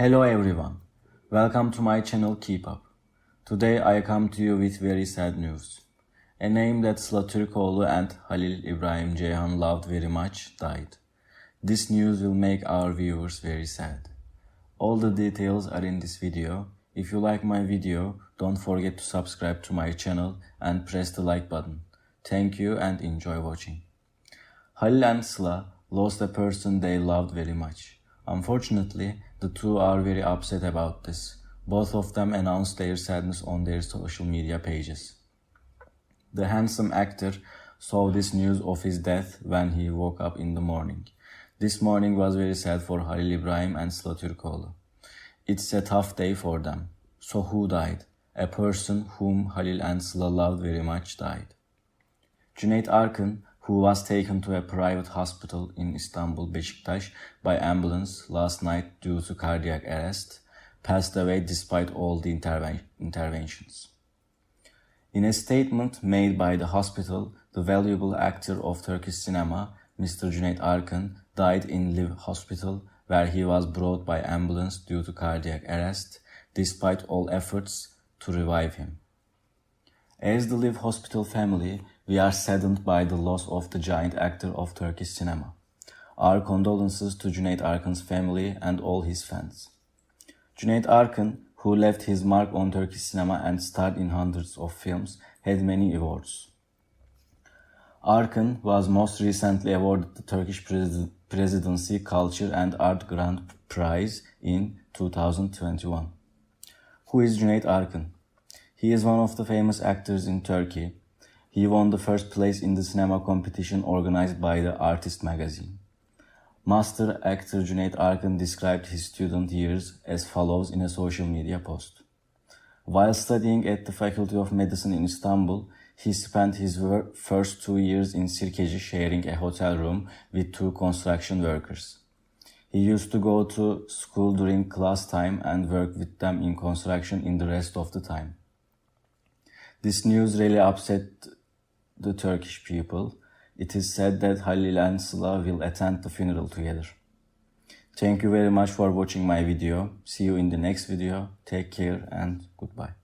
Hello everyone. Welcome to my channel Keep Up. Today I come to you with very sad news. A name that Sıla Türkoğlu and Halil Ibrahim Ceyhan loved very much died. This news will make our viewers very sad. All the details are in this video. If you like my video, don't forget to subscribe to my channel and press the like button. Thank you and enjoy watching. Halil and Sıla lost a person they loved very much. Unfortunately, the two are very upset about this. Both of them announced their sadness on their social media pages. The handsome actor saw this news of his death when he woke up in the morning. This morning was very sad for Halil Ibrahim and Sıla Türkoğlu. It's a tough day for them. So who died? A person whom Halil and Sıla loved very much died. Cüneyt Arkın, who was taken to a private hospital in Istanbul, Beşiktaş, by ambulance last night due to cardiac arrest, passed away despite all the interven- interventions. In a statement made by the hospital, the valuable actor of Turkish cinema, Mr. Cüneyt Arkın, died in Live Hospital, where he was brought by ambulance due to cardiac arrest, despite all efforts to revive him. As the Live Hospital family, we are saddened by the loss of the giant actor of Turkish cinema. Our condolences to Cüneyt Arkın's family and all his fans. Cüneyt Arkın, who left his mark on Turkish cinema and starred in hundreds of films, had many awards. Arkın was most recently awarded the Turkish Pres- Presidency Culture and Art Grand Prize in 2021. Who is Cüneyt Arkın? He is one of the famous actors in Turkey. He won the first place in the cinema competition organized by the Artist magazine. Master actor Cüneyt Arkın described his student years as follows in a social media post. While studying at the Faculty of Medicine in Istanbul, he spent his first two years in Sirkeci sharing a hotel room with two construction workers. He used to go to school during class time and work with them in construction in the rest of the time. This news really upset the Turkish people. It is said that Halil and Sıla will attend the funeral together. Thank you very much for watching my video. See you in the next video. Take care and goodbye.